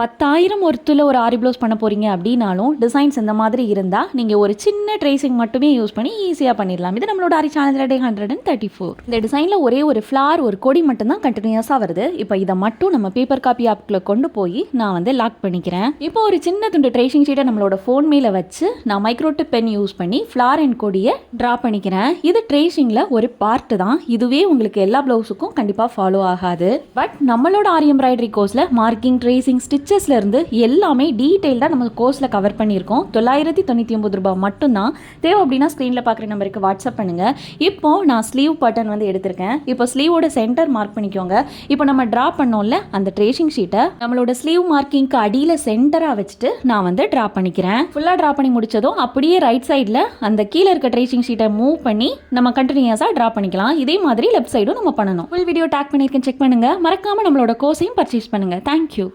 பத்தாயிரம் ஒருத்தில் ஒரு ஆரி ப்ளவுஸ் பண்ண போகிறீங்க அப்படின்னாலும் டிசைன்ஸ் இந்த மாதிரி இருந்தால் நீங்கள் ஒரு சின்ன ட்ரேசிங் மட்டுமே யூஸ் பண்ணி ஈஸியாக பண்ணிடலாம். இது நம்மளோட Aari channel day hundred and thirty four இந்த டிசைனில் ஒரே ஒரு ஃப்ளார் ஒரு கொடி மட்டும்தான் கண்டினியூஸாக வருது. இப்போ இதை மட்டும் நம்ம பேப்பர் காப்பி ஆப்குள்ளே கொண்டு போய் நான் வந்து லாக் பண்ணிக்கிறேன். இப்போ ஒரு சின்ன துண்டு ட்ரேசிங் ஷீட்டை நம்மளோட ஃபோன் மேலே வச்சு நான் மைக்ரோடிப் பென் யூஸ் பண்ணி ஃப்ளார் அண்ட் கொடியை ட்ரா பண்ணிக்கிறேன். இது ட்ரேசிங்கில் ஒரு பார்ட்டு தான். இதுவே உங்களுக்கு எல்லா ப்ளவுஸுக்கும் கண்டிப்பாக ஃபாலோ ஆகாது. பட் நம்மளோட ஆரி எம்ப்ராய்டரி கோர்ஸில் மார்க்கிங் ட்ரேசிங் ஸ்டிச் இருந்து எல்லாமே டீட்டெயில்டாக நம்ம கோர்ஸில் கவர் பண்ணியிருக்கோம். தொள்ளாயிரத்தி தொண்ணூற்றி ஒம்பது ரூபாய் மட்டும்தான். தேவை அப்படின்னா ஸ்க்ரீனில் பார்க்குற நம்பருக்கு வாட்ஸ்அப் பண்ணுங்கள் இப்போது நான் ஸ்லீவ் பட்டன் வந்து எடுத்திருக்கேன். இப்போ ஸ்லீவோட சென்டர் மார்க் பண்ணிக்கோங்க. இப்போ நம்ம ட்ரா பண்ணோம்ல அந்த ட்ரேசிங் ஷீட்டை நம்மளோட ஸ்லீவ் மார்க்கிங்க்கு அடியில் சென்டராக வச்சுட்டு நான் வந்து ட்ரா பண்ணிக்கிறேன். ஃபுல்லாக ட்ரா பண்ணி முடிச்சதும் அப்படியே ரைட் சைடில் அந்த கீழே இருக்க ட்ரேசிங் ஷீட்டை மூவ் பண்ணி நம்ம கண்டினியூஸாக ட்ரா பண்ணிக்கலாம். இதே மாதிரி லெஃப்ட் சைடும் நம்ம பண்ணணும். ஃபுல் வீடியோ டேக் பண்ணியிருக்கேன் செக் பண்ணுங்கள் மறக்காமல் நம்மளோட கோர்ஸையும் பர்ச்சேஸ் பண்ணுங்கள் தேங்க்யூ